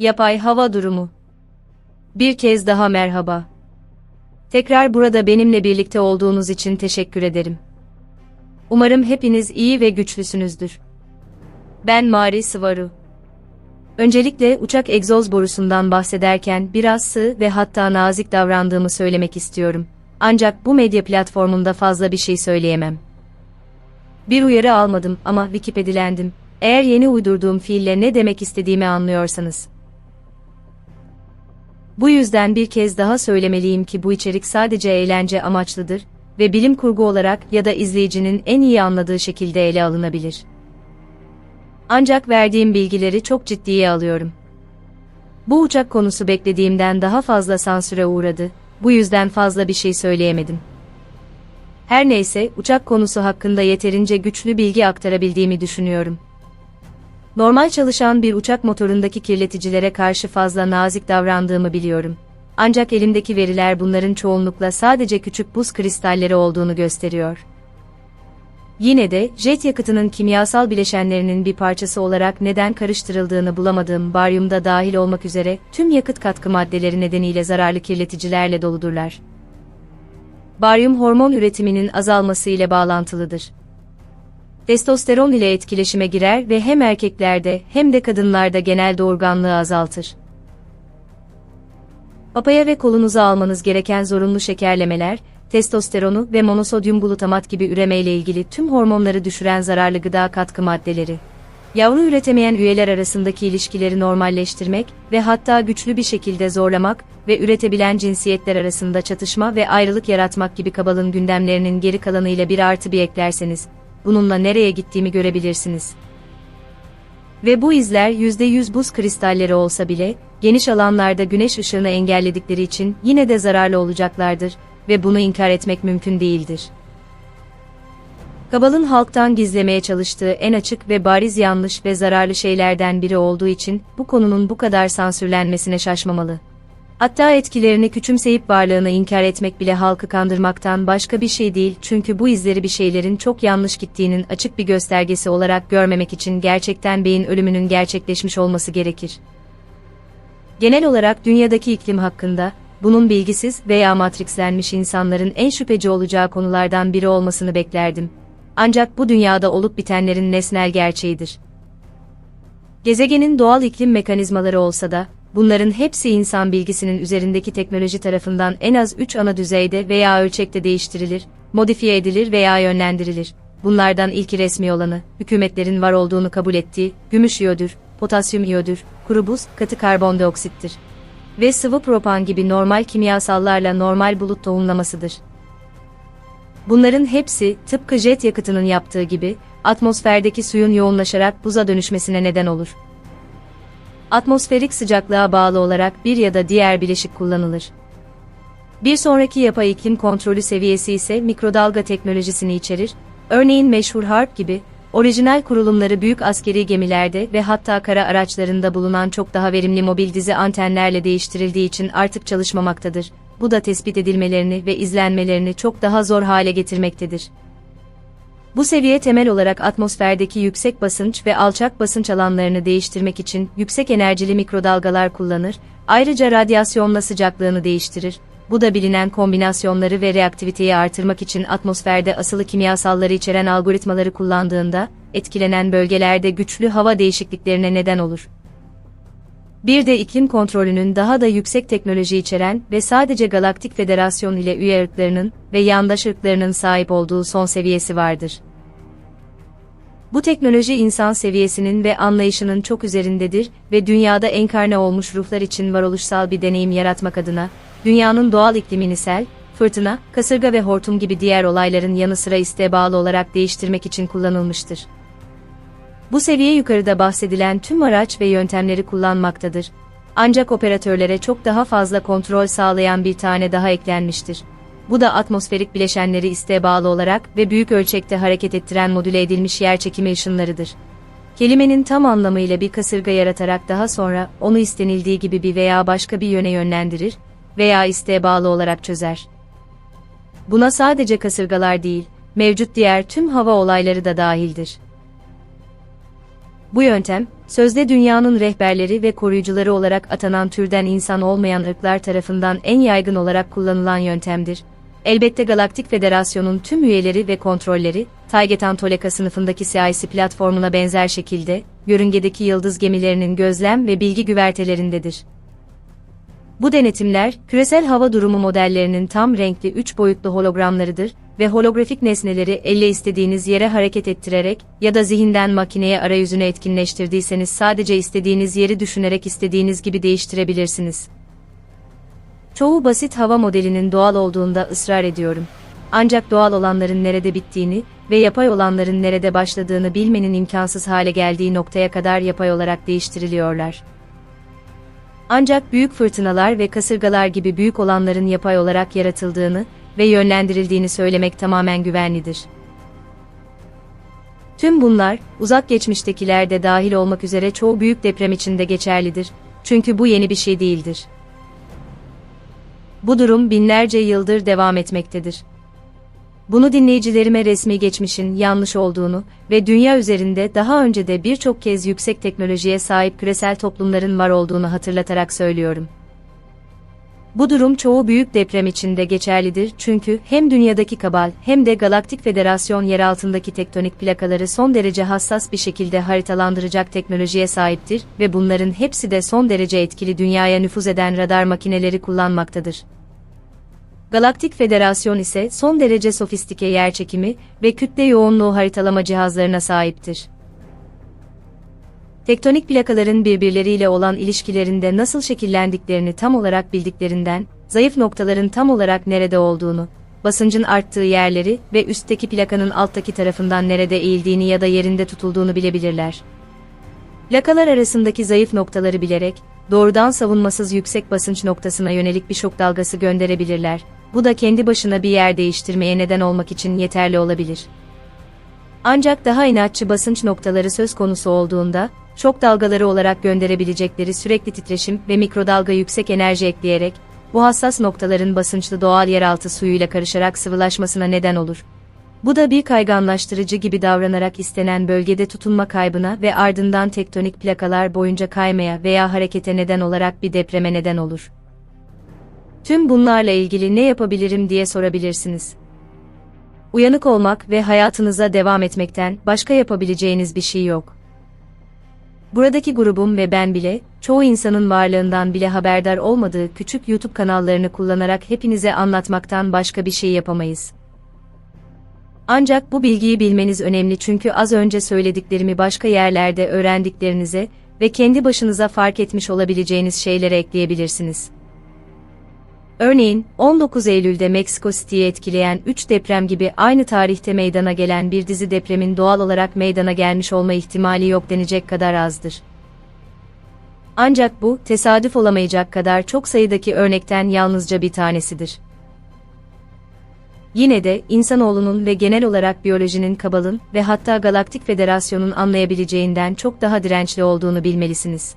Yapay hava durumu. Bir kez daha merhaba. Tekrar burada benimle birlikte olduğunuz için teşekkür ederim. Umarım hepiniz iyi ve güçlüsünüzdür. Ben Mari Sıvaru. Öncelikle uçak egzoz borusundan bahsederken biraz sığ ve hatta nazik davrandığımı söylemek istiyorum. Ancak bu medya platformunda fazla bir şey söyleyemem. Bir uyarı almadım ama Wikipedilendim. Eğer yeni uydurduğum fiille ne demek istediğimi anlıyorsanız. Bu yüzden bir kez daha söylemeliyim ki bu içerik sadece eğlence amaçlıdır ve bilim kurgu olarak ya da izleyicinin en iyi anladığı şekilde ele alınabilir. Ancak verdiğim bilgileri çok ciddiye alıyorum. Bu uçak konusu beklediğimden daha fazla sansüre uğradı, bu yüzden fazla bir şey söyleyemedim. Her neyse, uçak konusu hakkında yeterince güçlü bilgi aktarabildiğimi düşünüyorum. Normal çalışan bir uçak motorundaki kirleticilere karşı fazla nazik davrandığımı biliyorum. Ancak elimdeki veriler bunların çoğunlukla sadece küçük buz kristalleri olduğunu gösteriyor. Yine de jet yakıtının kimyasal bileşenlerinin bir parçası olarak neden karıştırıldığını bulamadığım baryumda dahil olmak üzere tüm yakıt katkı maddeleri nedeniyle zararlı kirleticilerle doludurlar. Baryum hormon üretiminin azalması ile bağlantılıdır. Testosteron ile etkileşime girer ve hem erkeklerde hem de kadınlarda genel doğurganlığı azaltır. Papaya ve kolunuza almanız gereken zorunlu şekerlemeler, testosteronu ve monosodyum glutamat gibi üremeyle ilgili tüm hormonları düşüren zararlı gıda katkı maddeleri. Yavru üretemeyen üyeler arasındaki ilişkileri normalleştirmek ve hatta güçlü bir şekilde zorlamak ve üretebilen cinsiyetler arasında çatışma ve ayrılık yaratmak gibi kabalın gündemlerinin geri kalanıyla bir artı bir eklerseniz, bununla nereye gittiğimi görebilirsiniz. Ve bu izler %100 buz kristalleri olsa bile, geniş alanlarda güneş ışığını engelledikleri için yine de zararlı olacaklardır ve bunu inkar etmek mümkün değildir. Kabal'ın halktan gizlemeye çalıştığı en açık ve bariz yanlış ve zararlı şeylerden biri olduğu için bu konunun bu kadar sansürlenmesine şaşmamalı. Hatta etkilerini küçümseyip varlığını inkar etmek bile halkı kandırmaktan başka bir şey değil çünkü bu izleri bir şeylerin çok yanlış gittiğinin açık bir göstergesi olarak görmemek için gerçekten beyin ölümünün gerçekleşmiş olması gerekir. Genel olarak dünyadaki iklim hakkında, bunun bilgisiz veya matrixlenmiş insanların en şüpheci olacağı konulardan biri olmasını beklerdim. Ancak bu dünyada olup bitenlerin nesnel gerçeğidir. Gezegenin doğal iklim mekanizmaları olsa da, bunların hepsi insan bilgisinin üzerindeki teknoloji tarafından en az 3 ana düzeyde veya ölçekte değiştirilir, modifiye edilir veya yönlendirilir. Bunlardan ilki resmi olanı, hükümetlerin var olduğunu kabul ettiği, gümüş iyodür, potasyum iyodür, kuru buz, katı karbondioksittir. Ve sıvı propan gibi normal kimyasallarla normal bulut tohumlamasıdır. Bunların hepsi, tıpkı jet yakıtının yaptığı gibi, atmosferdeki suyun yoğunlaşarak buza dönüşmesine neden olur. Atmosferik sıcaklığa bağlı olarak bir ya da diğer bileşik kullanılır. Bir sonraki yapay iklim kontrolü seviyesi ise mikrodalga teknolojisini içerir, örneğin meşhur HARP gibi, orijinal kurulumları büyük askeri gemilerde ve hatta kara araçlarında bulunan çok daha verimli mobil dizi antenlerle değiştirildiği için artık çalışmamaktadır. Bu da tespit edilmelerini ve izlenmelerini çok daha zor hale getirmektedir. Bu seviye temel olarak atmosferdeki yüksek basınç ve alçak basınç alanlarını değiştirmek için yüksek enerjili mikrodalgalar kullanır, ayrıca radyasyonla sıcaklığını değiştirir. Bu da bilinen kombinasyonları ve reaktiviteyi artırmak için atmosferde asılı kimyasalları içeren algoritmaları kullandığında, etkilenen bölgelerde güçlü hava değişikliklerine neden olur. Bir de iklim kontrolünün daha da yüksek teknoloji içeren ve sadece Galaktik Federasyon ile üye ırklarının ve yandaş ırklarının sahip olduğu son seviyesi vardır. Bu teknoloji insan seviyesinin ve anlayışının çok üzerindedir ve dünyada enkarne olmuş ruhlar için varoluşsal bir deneyim yaratmak adına, dünyanın doğal iklimini sel, fırtına, kasırga ve hortum gibi diğer olayların yanı sıra isteğe bağlı olarak değiştirmek için kullanılmıştır. Bu seviye yukarıda bahsedilen tüm araç ve yöntemleri kullanmaktadır. Ancak operatörlere çok daha fazla kontrol sağlayan bir tane daha eklenmiştir. Bu da atmosferik bileşenleri isteğe bağlı olarak ve büyük ölçekte hareket ettiren modüle edilmiş yer çekimi ışınlarıdır. Kelimenin tam anlamıyla bir kasırga yaratarak daha sonra onu istenildiği gibi bir veya başka bir yöne yönlendirir veya isteğe bağlı olarak çözer. Buna sadece kasırgalar değil, mevcut diğer tüm hava olayları da dahildir. Bu yöntem, sözde dünyanın rehberleri ve koruyucuları olarak atanan türden insan olmayan ırklar tarafından en yaygın olarak kullanılan yöntemdir. Elbette Galaktik Federasyon'un tüm üyeleri ve kontrolleri, Taygetan Toleka sınıfındaki CIC platformuna benzer şekilde, yörüngedeki yıldız gemilerinin gözlem ve bilgi güvertelerindedir. Bu denetimler, küresel hava durumu modellerinin tam renkli 3 boyutlu hologramlarıdır ve holografik nesneleri elle istediğiniz yere hareket ettirerek ya da zihinden makineye arayüzünü etkinleştirdiyseniz sadece istediğiniz yeri düşünerek istediğiniz gibi değiştirebilirsiniz. Çoğu basit hava modelinin doğal olduğunda ısrar ediyorum. Ancak doğal olanların nerede bittiğini ve yapay olanların nerede başladığını bilmenin imkansız hale geldiği noktaya kadar yapay olarak değiştiriliyorlar. Ancak büyük fırtınalar ve kasırgalar gibi büyük olanların yapay olarak yaratıldığını ve yönlendirildiğini söylemek tamamen güvenlidir. Tüm bunlar, uzak geçmiştekiler de dahil olmak üzere çoğu büyük deprem içinde geçerlidir. Çünkü bu yeni bir şey değildir. Bu durum binlerce yıldır devam etmektedir. Bunu dinleyicilerime resmi geçmişin yanlış olduğunu ve dünya üzerinde daha önce de birçok kez yüksek teknolojiye sahip küresel toplumların var olduğunu hatırlatarak söylüyorum. Bu durum çoğu büyük deprem içinde geçerlidir çünkü hem dünyadaki kabal hem de Galaktik Federasyon yer altındaki tektonik plakaları son derece hassas bir şekilde haritalandıracak teknolojiye sahiptir ve bunların hepsi de son derece etkili dünyaya nüfuz eden radar makineleri kullanmaktadır. Galaktik Federasyon ise son derece sofistike yerçekimi ve kütle yoğunluğu haritalama cihazlarına sahiptir. Tektonik plakaların birbirleriyle olan ilişkilerinde nasıl şekillendiklerini tam olarak bildiklerinden, zayıf noktaların tam olarak nerede olduğunu, basıncın arttığı yerleri ve üstteki plakanın alttaki tarafından nerede eğildiğini ya da yerinde tutulduğunu bilebilirler. Plakalar arasındaki zayıf noktaları bilerek, doğrudan savunmasız yüksek basınç noktasına yönelik bir şok dalgası gönderebilirler. Bu da kendi başına bir yer değiştirmeye neden olmak için yeterli olabilir. Ancak daha inatçı basınç noktaları söz konusu olduğunda, şok dalgaları olarak gönderebilecekleri sürekli titreşim ve mikrodalga yüksek enerji ekleyerek, bu hassas noktaların basınçlı doğal yeraltı suyuyla karışarak sıvılaşmasına neden olur. Bu da bir kayganlaştırıcı gibi davranarak istenen bölgede tutunma kaybına ve ardından tektonik plakalar boyunca kaymaya veya harekete neden olarak bir depreme neden olur. Tüm bunlarla ilgili ne yapabilirim diye sorabilirsiniz. Uyanık olmak ve hayatınıza devam etmekten başka yapabileceğiniz bir şey yok. Buradaki grubum ve ben bile, çoğu insanın varlığından bile haberdar olmadığı küçük YouTube kanallarını kullanarak hepinize anlatmaktan başka bir şey yapamayız. Ancak bu bilgiyi bilmeniz önemli çünkü az önce söylediklerimi başka yerlerde öğrendiklerinize ve kendi başınıza fark etmiş olabileceğiniz şeylere ekleyebilirsiniz. Örneğin, 19 Eylül'de Meksiko City'yi etkileyen 3 deprem gibi aynı tarihte meydana gelen bir dizi depremin doğal olarak meydana gelmiş olma ihtimali yok denecek kadar azdır. Ancak bu, tesadüf olamayacak kadar çok sayıdaki örnekten yalnızca bir tanesidir. Yine de, insanoğlunun ve genel olarak biyolojinin kabalın ve hatta Galaktik Federasyon'un anlayabileceğinden çok daha dirençli olduğunu bilmelisiniz.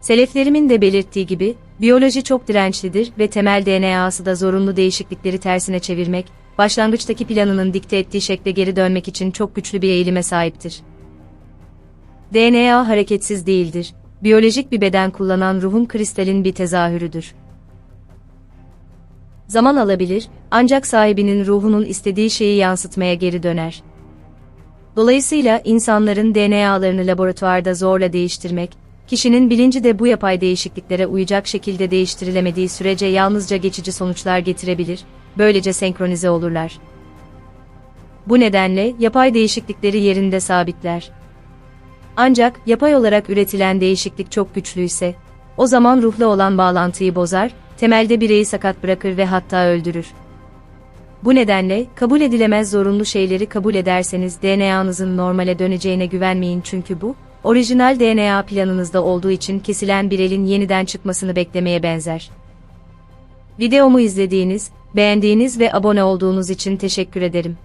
Seleflerimin de belirttiği gibi, biyoloji çok dirençlidir ve temel DNA'sı da zorunlu değişiklikleri tersine çevirmek, başlangıçtaki planının dikte ettiği şekle geri dönmek için çok güçlü bir eğilime sahiptir. DNA hareketsiz değildir, biyolojik bir beden kullanan ruhun kristalin bir tezahürüdür. Zaman alabilir, ancak sahibinin ruhunun istediği şeyi yansıtmaya geri döner. Dolayısıyla insanların DNA'larını laboratuvarda zorla değiştirmek, kişinin bilinci de bu yapay değişikliklere uyacak şekilde değiştirilemediği sürece yalnızca geçici sonuçlar getirebilir, böylece senkronize olurlar. Bu nedenle yapay değişiklikleri yerinde sabitler. Ancak yapay olarak üretilen değişiklik çok güçlüyse, o zaman ruhla olan bağlantıyı bozar, temelde bireyi sakat bırakır ve hatta öldürür. Bu nedenle, kabul edilemez zorunlu şeyleri kabul ederseniz DNA'nızın normale döneceğine güvenmeyin çünkü bu, orijinal DNA planınızda olduğu için kesilen bir elin yeniden çıkmasını beklemeye benzer. Videomu izlediğiniz, beğendiğiniz ve abone olduğunuz için teşekkür ederim.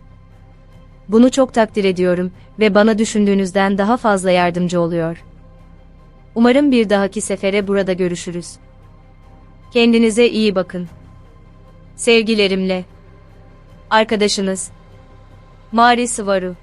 Bunu çok takdir ediyorum ve bana düşündüğünüzden daha fazla yardımcı oluyor. Umarım bir dahaki sefere burada görüşürüz. Kendinize iyi bakın. Sevgilerimle. Arkadaşınız Mari Sıvaru